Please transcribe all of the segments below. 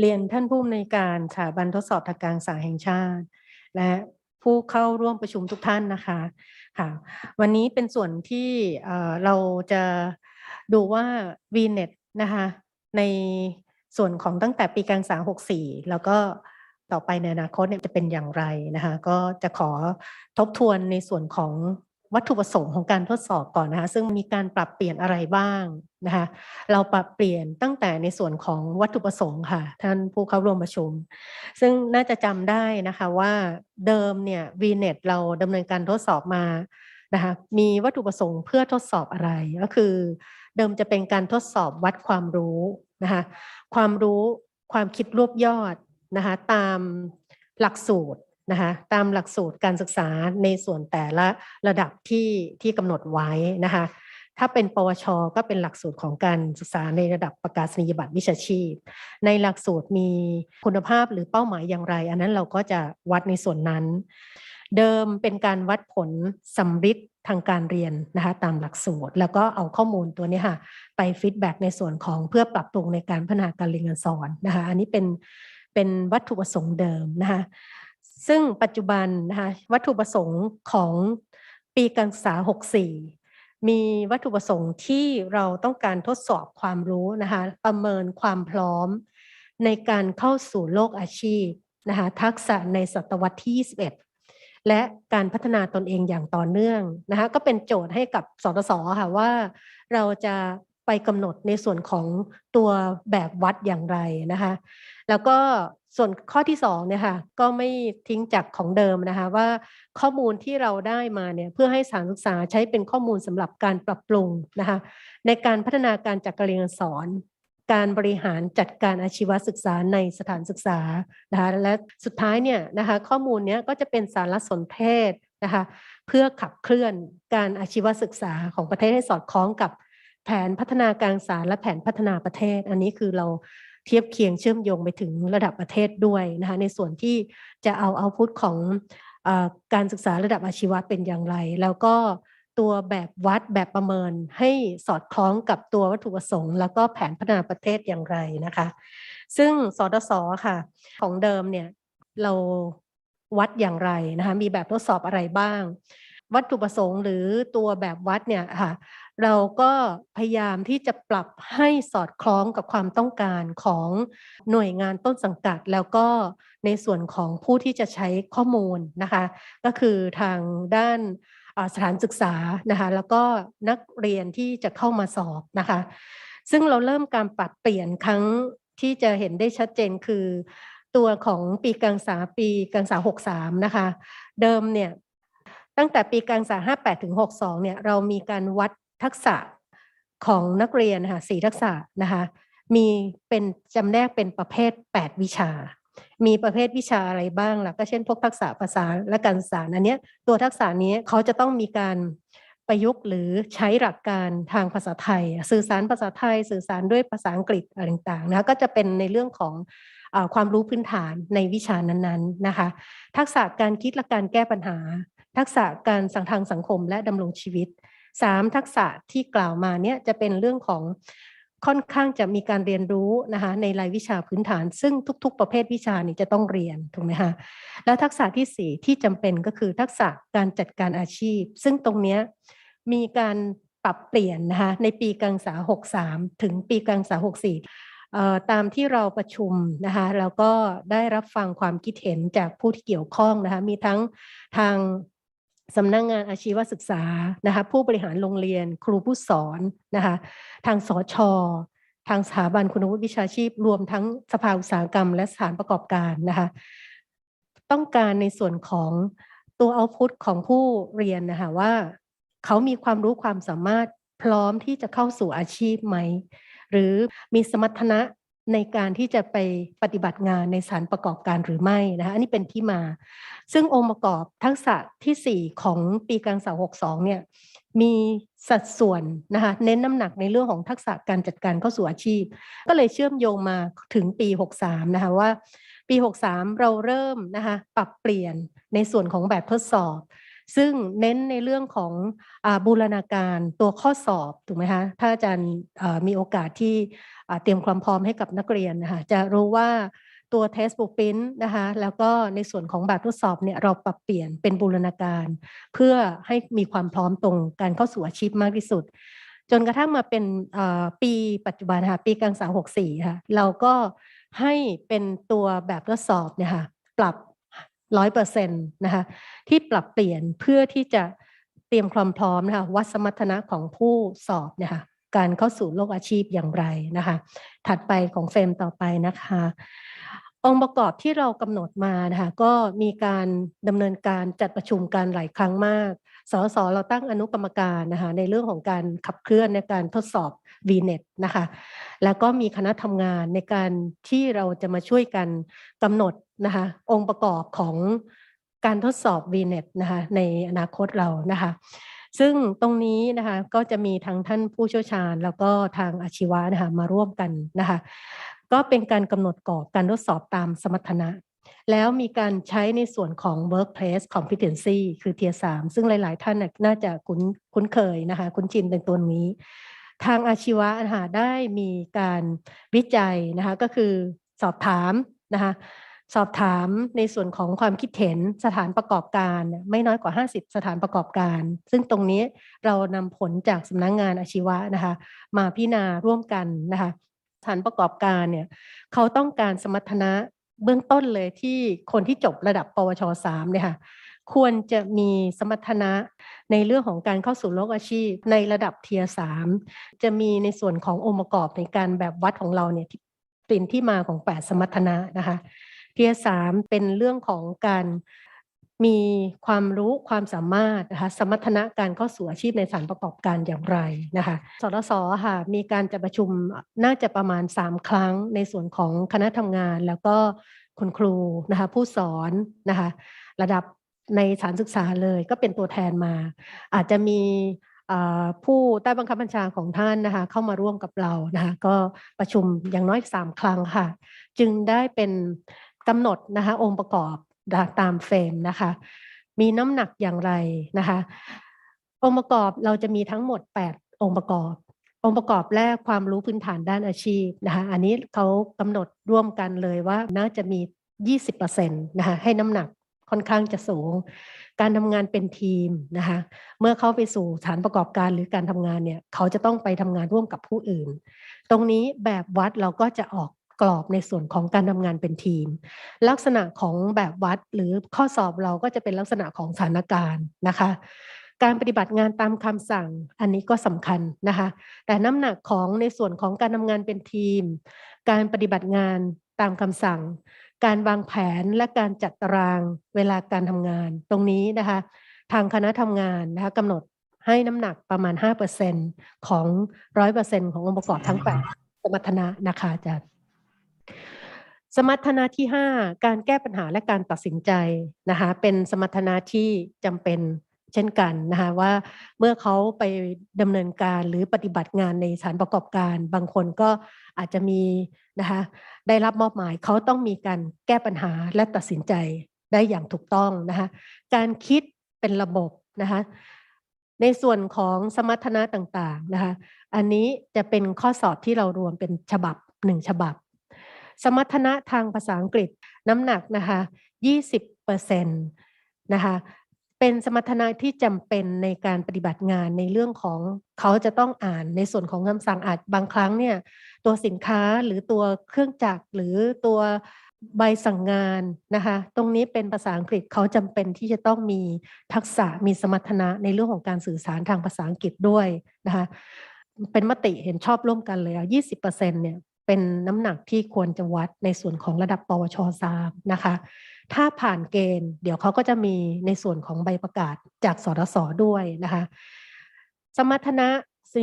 เรียนท่านผู้อำนวยการสถาบันทดสอบทางการศึกษาแห่งชาติ และผู้เข้าร่วมประชุมทุกท่านนะคะค่ะ วันนี้เป็นส่วนที่เอ่อเราจะดูว่า VNet นะคะในส่วนของตั้งแต่ปีการศึกษา 64 แล้วก็ต่อไปในอนาคตเนี่ยจะเป็นอย่างไรนะคะ ก็จะขอทบทวนในส่วนของ วัตถุประสงค์ของการทดสอบก่อนนะคะซึ่งมีการปรับเปลี่ยนอะไรบ้างนะคะเราปรับเปลี่ยนตั้งแต่ในส่วนของวัตถุประสงค์ค่ะ ท่านผู้เข้าร่วมประชุม ซึ่งน่าจะจำได้นะคะว่าเดิมเนี่ย VNet เราดำเนินการทดสอบมานะคะมีวัตถุประสงค์เพื่อทดสอบอะไรก็คือ เดิมจะเป็นการทดสอบวัดความรู้นะคะความรู้ความคิดรวบยอดนะคะตามหลักสูตร นะคะตามหลักสูตรการศึกษาในส่วนแต่ละระดับที่ที่กำหนดไว้นะคะถ้าเป็นปวช ก็เป็นหลักสูตรของการศึกษาในระดับประกาศนียบัตรวิชาชีพ ในหลักสูตรมีคุณภาพหรือเป้าหมายอย่างไร อันนั้นเราก็จะวัดในส่วนนั้น เดิมเป็นการวัดผลสำริดทางการเรียนนะคะตามหลักสูตร แล้วก็เอาข้อมูลตัวนี้ค่ะไปฟีดแบ็ในส่วนของเพื่อปรับปรุงในการพัฒนาการเรียนการสอนนะคะอันนี้เป็นเป็นวัตถุประสงค์เดิมนะคะ ซึ่งปัจจุบันนะคะวัตถุประสงค์ของปีการศึกษา 64 มีวัตถุประสงค์ที่เราต้องการทดสอบความรู้นะคะประเมินความพร้อมในการเข้าสู่โลกอาชีพนะคะทักษะในศตวรรษที่ 21 และการพัฒนาตนเองอย่างต่อเนื่องนะคะก็เป็นโจทย์ให้กับสตสค่ะว่าเราจะ ไปกำหนดในส่วนของตัวแบบวัดอย่างไรนะคะ แล้วก็ส่วนข้อที่สองเนี่ยค่ะก็ไม่ทิ้งจากของเดิมนะคะว่าข้อมูลที่เราได้มาเนี่ยเพื่อให้สานศึกษาใช้เป็นข้อมูลสำหรับการปรับปรุงนะคะในการพัฒนาการจัดการเรียนสอน การบริหารจัดการอาชีวศึกษาในสถานศึกษานะคะและสุดท้ายเนี่ยนะคะข้อมูลเนี้ยก็จะเป็นสารสนเทศนะคะเพื่อขับเคลื่อนการอาชีวศึกษาของประเทศให้สอดคล้องกับ แผนพัฒนาการศึกษาและแผนพัฒนาประเทศ อันนี้คือเราเทียบเคียงเชื่อมโยงไปถึงระดับประเทศด้วยนะคะในส่วนที่จะเอาเอาพุทของอการศึกษาระดับอาชีวะเป็นอย่างไร แล้วก็ตัวแบบวัดแบบประเมินให้สอดคล้องกับตัววัตถุประสงค์ แล้วก็แผนพัฒนาประเทศอย่างไรนะคะ ซึ่งสดสค่ะของเดิมเนี่ยเราวัดอย่างไรนะคะมีแบบทดสอบอะไรบ้าง วัตถุประสงค์หรือตัวแบบวัดเนี่ยค่ะเราก็พยายามที่จะปรับให้สอดคล้องกับความต้องการของหน่วยงานต้นสังกัด แล้วก็ในส่วนของผู้ที่จะใช้ข้อมูลนะคะก็คือทางด้านสถานศึกษานะคะแล้วก็นักเรียนที่จะเข้ามาสอบนะคะซึ่งเราเริ่มการปรับเปลี่ยนครั้งที่จะเห็นได้ชัดเจนคือ ตัวของปีการศึกษาปีการศึกษา 63 นะคะ เดิมเนี่ย ตั้งแต่ปีการศึกษา 58 ถึง 62 เนี่ย เรามีการวัดทักษะของนักเรียนนะคะสี่ทักษะนะคะ มีเป็นจำแนกเป็นประเภท 8 วิชา มีประเภทวิชาอะไรบ้างล่ะ ก็เช่น พวกทักษะภาษาและการสื่อสารอันนี้ตัวทักษะนี้เขาจะต้องมีการประยุกต์หรือใช้หลักการทางภาษาไทย สื่อสารภาษาไทย สื่อสารด้วยภาษาอังกฤษอะไรต่างๆนะก็จะเป็นในเรื่องของอความรู้พื้นฐานในวิชานั้นๆนะคะ ทักษะการคิดและการแก้ปัญหา ทักษะการสังทางสังคมและดำรงชีวิตสามทักษะที่กล่าวมาเนี่ยจะเป็นเรื่องของค่อนข้างจะมีการเรียนรู้นะคะในรายวิชาพื้นฐาน ซึ่งทุก ๆ ประเภทวิชานี่จะต้องเรียนถูกไหมคะแล้วทักษะที่สี่ที่จำเป็นก็คือทักษะการจัดการอาชีพ ซึ่งตรงนี้มีการปรับเปลี่ยนนะคะในปีการศึกษา 63 ถึงปีการศึกษา 64 ตามที่เราประชุมนะคะแล้วก็ได้รับฟังความคิดเห็นจากผู้ที่เกี่ยวข้องนะคะมีทั้งทาง สำนักงงานอาชีวศึกษานะคะผู้บริหารโรงเรียน ครูผู้สอนนะคะทางสอชอทางสถาบันคุณวุฒิวิชาชีพ รวมทั้งสภาอุตสาหกรรม และสถานประกอบการนะคะต้องการในส่วนของตัวเอาพุทของผู้เรียนนะคะว่า เขามีความรู้ความสามารถพร้อมที่จะเข้าสู่อาชีพไหม หรือมีสมรรถนะ ในการที่จะไปปฏิบัติงานในสานประกอบการหรือไม่นะคะอันนี้เป็นที่มา ซึ่งองค์ประกอบทักษะที่ 4 ของปีการศึกษา62 เนี่ยมีสัดส่วนนะคะเน้นน้ำหนักในเรื่องของทักษะการจัดการเข้าสู่อาชีพ ก็เลยเชื่อมโยงมาถึงปี 63 นะคะว่าปี 63 เราเริ่มนะคะปรับเปลี่ยนในส่วนของแบบทดสอบ ซึ่งเน้นในเรื่องของอบูรณาการตัวข้อสอบถูกไหมคะถ้าอาจารย์มีโอกาสที่เตรียมความพร้อมให้กับนักเรียนนะคะจะรู้ว่าตัว test book print นะคะแล้วก็ในส่วนของแบบทดสอบเนี่ยเราปรับเปลี่ยนเป็นบูรณาการ เพื่อให้มีความพร้อมตรงการเข้าสู่อาชีพมากที่สุด จนกระทั่งมาเป็นปีปัจจุบันค่ะปีกลางสาหกสี่ค่ะเราก็ให้เป็นตัวแบบทดสอบเนี่ยค่ะปรับ ร้อยเปอร์เซ็นต์นะคะที่ปรับเปลี่ยนเพื่อที่จะเตรียมความพร้อมนะคะวัดสมรรถนะของผู้สอบเนี่ยค่ะการเข้าสู่โลกอาชีพอย่างไรนะคะ ถัดไปของเฟรมต่อไปนะคะ องค์ประกอบที่เรากำหนดมานะคะก็มีการดำเนินการจัดประชุมกันหลายครั้งมาก สสเราตั้งอนุกรรมการนะคะในเรื่องของการขับเคลื่อนในการทดสอบ VNet นะคะ แล้วก็มีคณะทำงานในการที่เราจะมาช่วยกันกำหนดนะคะองค์ประกอบของการทดสอบ VNet นะคะในอนาคตเรานะคะซึ่งตรงนี้นะคะก็จะมีทั้งท่านผู้เชี่ยวชาญ แล้วก็ทางอาชีวะนะคะมาร่วมกันนะคะ ก็เป็นการกำหนดกรอบการทดสอบตามสมรรถนะ แล้วมีการใช้ในส่วนของ workplace competency คือ Tier 3ซึ่งหลาย ๆ ท่านน่าจะคุ้นคุ้นเคยนะคะคุ้นชินในตัวนี้ ทางอาชีวะนะคะได้มีการวิจัยนะคะก็คือสอบถามนะคะสอบถามในส่วนของความคิดเห็นสถานประกอบการ ไม่น้อยกว่า 50 สถานประกอบการ ซึ่งตรงนี้เรานำผลจากสำนักงงานอาชีวะนะคะ มาพิจารณาร่วมกันนะคะ ถานประกอบการเนี่ยเขาต้องการสมรรถนะเบื้องต้นเลยที่คนที่จบระดับ ปวช3เนี่ยค่ะควรจะมีสมรรถนะในเรื่องของการเข้าสู่โลกอาชีพ ในระดับเทียสามจะมีในส่วนขององค์ประกอบในการแบบวัดของเราเนี่ยที่เป็นที่มาของ 8 สมรรถนะนะคะเทียสามเป็นเรื่องของการ มีความรู้ความสามารถนะคะสมรรถนะการเข้าสู่อาชีพในสารประกอบการอย่างไรนะคะสรสค่ะมีการจะประชุมน่าจะประมาณ 3 ครั้งในส่วนของคณะทำงาน แล้วก็คุณครูนะคะผู้สอนนะคะระดับในสถานศึกษาเลยก็เป็นตัวแทนมา อาจจะมีผู้ใต้บังคับบัญชาของท่านนะคะเข้ามาร่วมกับเรานะคะก็ประชุมอย่างน้อย3ครั้งค่ะ จึงได้เป็นกำหนดนะคะองค์ประกอบ ตามเฟรมนะคะ มีน้ำหนักอย่างไรนะคะ องค์ประกอบเราจะมีทั้งหมด 8 องค์ประกอบ องค์ประกอบแรกความรู้พื้นฐานด้านอาชีพนะคะ อันนี้เขากำหนดร่วมกันเลยว่าน่าจะมี 20%นะคะให้น้ำหนักค่อนข้างจะสูง การทำงานเป็นทีมนะคะ เมื่อเขาไปสู่สถานประกอบการหรือการทำงานเนี่ย เขาจะต้องไปทำงานร่วมกับผู้อื่น ตรงนี้แบบวัดเราก็จะออก กรอบในส่วนของการทำงานเป็นทีม ลักษณะของแบบวัดหรือข้อสอบเราก็จะเป็นลักษณะของสถานการณ์นะคะ การปฏิบัติงานตามคำสั่งอันนี้ก็สำคัญนะคะ แต่น้ำหนักของในส่วนของการทำงานเป็นทีม การปฏิบัติงานตามคำสั่ง การวางแผนและการจัดตารางเวลาการทำงาน ตรงนี้นะคะ ทางคณะทำงานนะคะกำหนดให้น้ำหนักประมาณ 5%ของ 100%ขององค์ประกอบทั้ง8สมรรถนะนะคะอาจารย์ สมรรถนะที่ 5 การแก้ปัญหาและการตัดสินใจนะคะเป็นสมรรถนะที่จำเป็นเช่นกันนะคะว่าเมื่อเขาไปดำเนินการหรือปฏิบัติงานในสถานประกอบการ บางคนก็อาจจะมีนะคะได้รับมอบหมายเขาต้องมีการแก้ปัญหาและตัดสินใจได้อย่างถูกต้องนะคะการคิดเป็นระบบนะคะในส่วนของสมรรถนะต่างๆนะคะอันนี้จะเป็นข้อสอบที่เรารวมเป็นฉบับหนึ่งฉบับ สมรรถนะทางภาษาอังกฤษน้ำหนักนะคะ20%นะคะเป็นสมรรถนะที่จำเป็นในการปฏิบัติงานในเรื่องของเขาจะต้องอ่านในส่วนของคำสั่งอาจบางครั้งเนี่ยตัวสินค้าหรือตัวเครื่องจักรหรือตัวใบสั่งงานนะคะตรงนี้เป็นภาษาอังกฤษเขาจำเป็นที่จะต้องมีทักษะมีสมรรถนะในเรื่องของการสื่อสารทางภาษาอังกฤษด้วยนะคะเป็นมติเห็นชอบร่วมกันเลยอะ20%เนี่ย เป็นน้ำหนักที่ควรจะวัดในส่วนของระดับปวช3นะคะ ถ้าผ่านเกณฑ์ เดี๋ยวเขาก็จะมีในส่วนของใบประกาศจากสรสด้วยนะคะ สมรรถนะ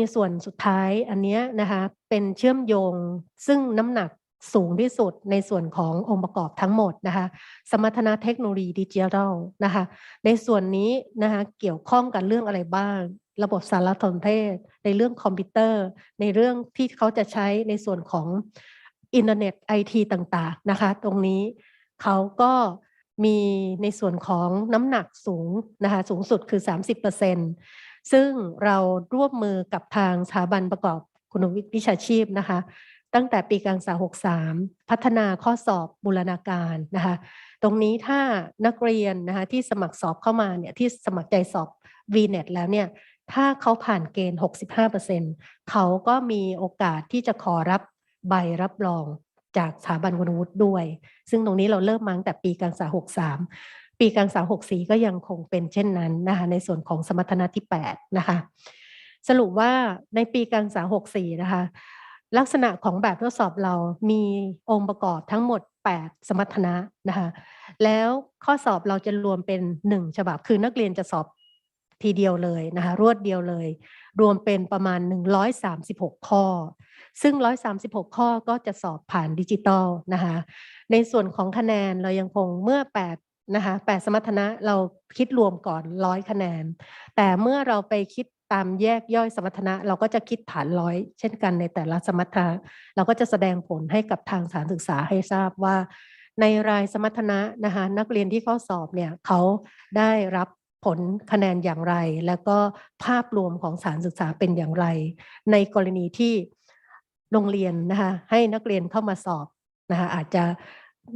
ในส่วนสุดท้ายอันนี้นะคะเป็นเชื่อมโยงซึ่งน้ำหนักสูงที่สุดในส่วนขององค์ประกอบทั้งหมดนะคะสมรรถนะเทคโนโลยีดิจิทัลนะคะในส่วนนี้นะคะเกี่ยวข้องกับเรื่องอะไรบ้าง ระบบสารสนเทศ ในเรื่องคอมพิวเตอร์ ในเรื่องที่เขาจะใช้ในส่วนของอินเทอร์เน็ตไอทีต่างๆนะคะ ตรงนี้เขาก็มีในส่วนของน้ำหนักสูงนะคะสูงสุดคือ 30%ซึ่งเราร่วมมือกับทางสถาบันประกอบคุณวิทย์วิชาชีพนะคะ ตั้งแต่ปีการศึกษา 63 พัฒนาข้อสอบบูรณาการนะคะ ตรงนี้ถ้านักเรียนนะคะที่สมัครสอบเข้ามาเนี่ยที่สมัครใจสอบ VNet แล้วเนี่ย ถ้าเขาผ่านเกณฑ์ 65%เขาก็มีโอกาสที่จะขอรับใบรับรองจากสถาบันคุณวุฒิด้วย ซึ่งตรงนี้เราเริ่มมาตั้งแต่ปีการศึกษา 63 ปีการศึกษา 64 ก็ยังคงเป็นเช่นนั้นนะคะในส่วนของสมรรถนะที่ 8 นะคะ สรุปว่าในปีการศึกษา 64 นะคะ ลักษณะของแบบทดสอบเรามีองค์ประกอบทั้งหมด 8 สมรรถนะนะคะ แล้วข้อสอบเราจะรวมเป็น 1 ฉบับ คือนักเรียนจะสอบ ทีเดียวเลยนะคะรวดเดียวเลย รวมเป็นประมาณ 136 ข้อ ซึ่ง 136 ข้อก็จะสอบผ่านดิจิตอลนะคะในส่วนของคะแนนเรายังคงเมื่อ 8 นะคะ8สมรรถนะเราคิดรวมก่อน 100 คะแนน แต่เมื่อเราไปคิดตามแยกย่อยสมรรถนะเราก็จะคิดฐานร้อยเช่นกันในแต่ละสมรรถนะเราก็จะแสดงผลให้กับทางสถานศึกษาให้ทราบว่า ในรายสมรรถนะนะคะนักเรียนที่เข้าสอบเนี่ยเขาได้รับ ผลคะแนนอย่างไร แล้วก็ภาพรวมของสานศึกษาเป็นอย่างไร ในกรณีที่โรงเรียนนะคะให้นักเรียนเข้ามาสอบนะคะอาจจะ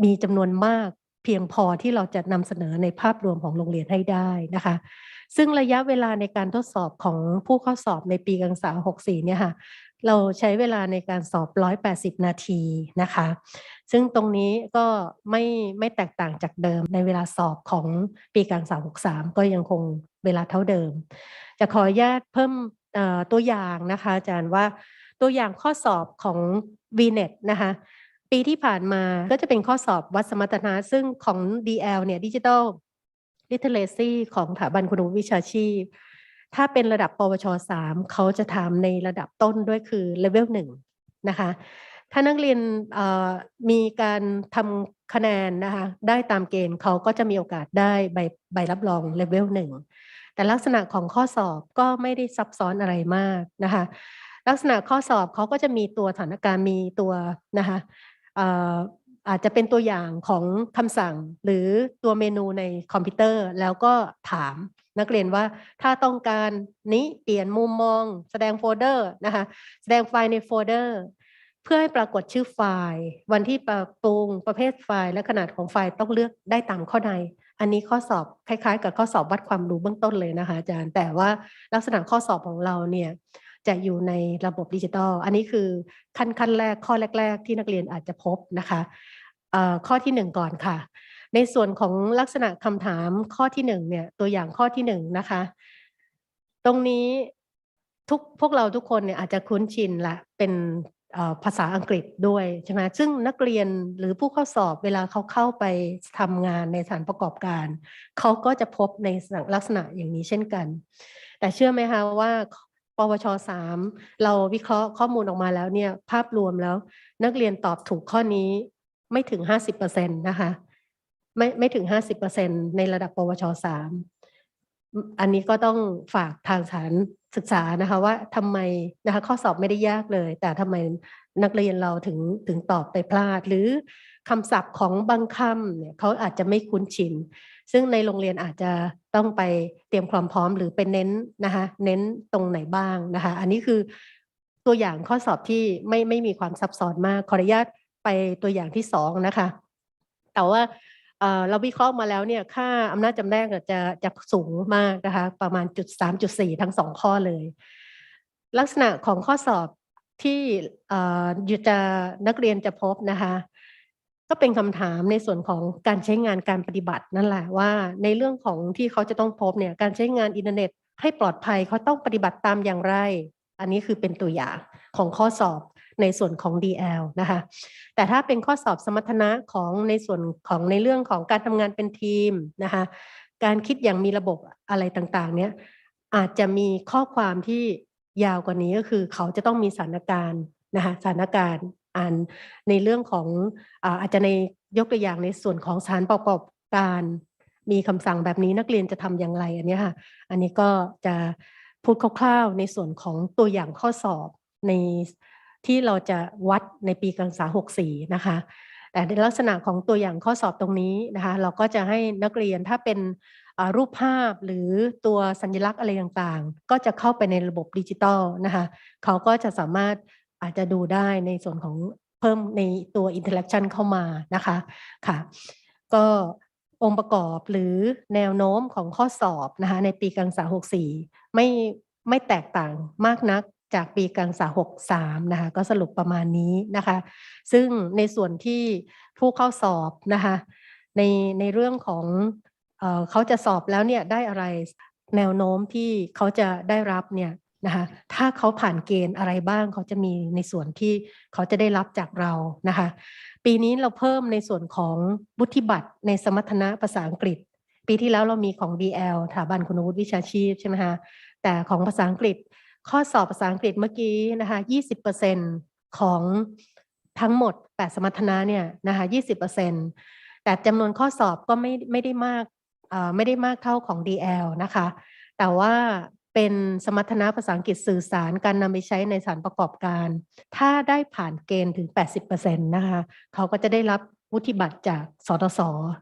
มีจำนวนมากเพียงพอที่เราจะนำเสนอในภาพรวมของโรงเรียนให้ได้นะคะ ซึ่งระยะเวลาในการทดสอบของผู้เข้าสอบในปีการศึกษา 64 เนี่ยค่ะ เราใช้เวลาในการสอบ 180 นาทีนะคะ ซึ่งตรงนี้ก็ไม่ไม่แตกต่างจากเดิมในเวลาสอบของปีการศึกษา63 ก็ยังคงเวลาเท่าเดิม จะขออนุญาตเพิ่มตัวอย่างนะคะอาจารย์ว่าตัวอย่างข้อสอบของ VNet นะคะปีที่ผ่านมาก็จะเป็นข้อสอบวัดสมรรถนะซึ่งของ DL เนี่ยดิจิทัล literacy ของสถาบันคุณวิชาชีพ ถ้าเป็นระดับปวช3เขาจะถามในระดับต้นด้วยคือ level 1นะคะถ้านักเรียนมีการทำคะแนนนะคะได้ตามเกณฑ์เขาก็จะมีโอกาสได้ใบใบรับรอง level 1แต่ลักษณะของข้อสอบก็ไม่ได้ซับซ้อนอะไรมากนะคะลักษณะข้อสอบเขาก็จะมีตัวสถานการณ์มีตัวนะคะอาจจะเป็นตัวอย่างของคำสั่งหรือตัวเมนูในคอมพิวเตอร์แล้วก็ถาม นักเรียนว่าถ้าต้องการนี้เปลี่ยนมุมมอง แสดงโฟลเดอร์นะคะแสดงไฟล์ในโฟลเดอร์เพื่อให้ปรากฏชื่อไฟล์ วันที่ปรับปรุงประเภทไฟล์และขนาดของไฟล์ต้องเลือกได้ตามข้อใน อันนี้ข้อสอบคล้าย ๆ กับข้อสอบวัดความรู้เบื้องต้นเลยนะคะอาจารย์ แต่ว่าลักษณะข้อสอบของเราเนี่ยจะอยู่ในระบบดิจิตอลอันนี้คือขั้นขั้นแรกข้อแรก ๆ ที่นักเรียนอาจจะพบนะคะข้อที่หนึ่งก่อนค่ะ ในส่วนของลักษณะคำถามข้อที่หนึ่งเนี่ยตัวอย่างข้อที่หนึ่งนะคะ ตรงนี้ทุกพวกเราทุกคนเนี่ยอาจจะคุ้นชินละเป็นภาษาอังกฤษด้วยใช่ไหมซึ่งนักเรียนหรือผู้เข้าสอบเวลาเขาเข้าไปทำงานในสถานประกอบการ เขาก็จะพบในลักษณะอย่างนี้เช่นกัน แต่เชื่อไหมคะว่า ปวชสามเราวิเคราะห์ข้อมูลออกมาแล้วเนี่ยภาพรวมแล้ว นักเรียนตอบถูกข้อนี้ไม่ถึงห้าสิบเปอร์เซ็นตนะคะ ไม่ไม่ถึงห้าสิบเปอร์เซ็นในระดับปวชสามอันนี้ก็ต้องฝากทางสารศึกษานะคะว่าทำไมนะคะข้อสอบไม่ได้ยากเลย แต่ทำไมนักเรียนเราถึงถึงตอบไปพลาด หรือคำศัพท์ของบางคำเนี่ยเขาอาจจะไม่คุ้นชิน ซึ่งในโรงเรียนอาจจะต้องไปเตรียมความพร้อมหรือเป็นเน้นนะคะเน้นตรงไหนบ้างนะคะ อันนี้คือตัวอย่างข้อสอบที่ไม่ไม่มีความซับซ้อนมากขออนุญาตไปตัวอย่างที่สองนะคะ แต่ว่า เราวิเคราะห์มาแล้วเนี่ยค่าอำนาจจำแนกจะจะสูงมากนะคะประมาณจุดสามจุดสี่ทั้งสองข้อเลย ลักษณะของข้อสอบที่อยู่จะนักเรียนจะพบนะคะก็เป็นคำถามในส่วนของการใช้งานการปฏิบัตินั่นแหละว่า ในเรื่องของที่เขาจะต้องพบเนี่ยการใช้งานอินเทอร์เน็ตให้ปลอดภัยเขาต้องปฏิบัติตามอย่างไร อันนี้คือเป็นตัวอย่างของข้อสอบ ในส่วนของ DL นะคะ แต่ถ้าเป็นข้อสอบสมรรถนะของในส่วนของในเรื่องของการทำงานเป็นทีมนะคะ การคิดอย่างมีระบบอะไรต่างๆ เนี้ยอาจจะมีข้อความที่ยาวกว่านี้ก็คือเขาจะต้องมีสถานการณ์นะคะสถานการณ์อ่านในเรื่องของอาจจะในยกตัวอย่างในส่วนของสถานประกอบการมีคำสั่งแบบนี้นักเรียนจะทำอย่างไรอันนี้ค่ะ อันนี้ก็จะพูดคร่าวๆในส่วนของตัวอย่างข้อสอบใน ที่เราจะวัดในปีการศึกษา 64 นะคะ แต่ในลักษณะของตัวอย่างข้อสอบตรงนี้นะคะ เราก็จะให้นักเรียนถ้าเป็นรูปภาพหรือตัวสัญลักษณ์อะไรต่างๆ ก็จะเข้าไปในระบบดิจิตอลนะคะ เขาก็จะสามารถอาจจะดูได้ในส่วนของเพิ่มในตัวอินเทอร์แอคชั่นเข้ามานะคะค่ะ ก็องค์ประกอบหรือแนวโน้มของข้อสอบนะคะในปีการศึกษา 64 ไม่ไม่แตกต่างมากนัก จากปีการศึกษา 63 นะคะ ก็สรุปประมาณนี้นะคะ ซึ่งในส่วนที่ผู้เข้าสอบนะคะ ในในเรื่องของเออเขาจะสอบแล้วเนี่ยได้อะไรแนวโน้มที่เขาจะได้รับเนี่ยนะคะ ถ้าเขาผ่านเกณฑ์อะไรบ้างเขาจะมีในส่วนที่เขาจะได้รับจากเรานะคะ ปีนี้เราเพิ่มในส่วนของวุฒิบัตรในสมรรถนะภาษาอังกฤษ ปีที่แล้วเรามีของ DL สถาบันคุณวุฒิวิชาชีพใช่ไหมคะแต่ของภาษาอังกฤษ ข้อสอบภาษาอังกฤษเมื่อกี้นะคะ20%ของทั้งหมด 8 สมรรถนะเนี่ยนะคะ20%แต่จำนวนข้อสอบก็ไม่ไม่ได้มากไม่ได้มากเท่าของ DL นะคะ แต่ว่าเป็นสมรรถนะภาษาอังกฤษสื่อสารการนำไปใช้ในสานประกอบการ ถ้าได้ผ่านเกณฑ์ถึง 80%นะคะเขาก็จะได้รับวุฒิบัตรจากสตส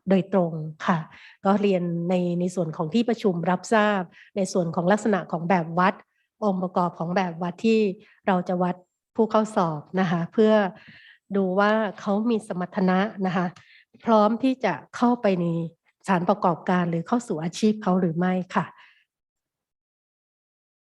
โดยตรงค่ะ ก็เรียนในในส่วนของที่ประชุมรับทราบ ในส่วนของลักษณะของแบบวัด องค์ประกอบของแบบวัดที่เราจะวัดผู้เข้าสอบนะคะเพื่อดูว่าเขามีสมรรถนะนะคะพร้อมที่จะเข้าไปในสถานประกอบการหรือเข้าสู่อาชีพเขาหรือไม่ค่ะ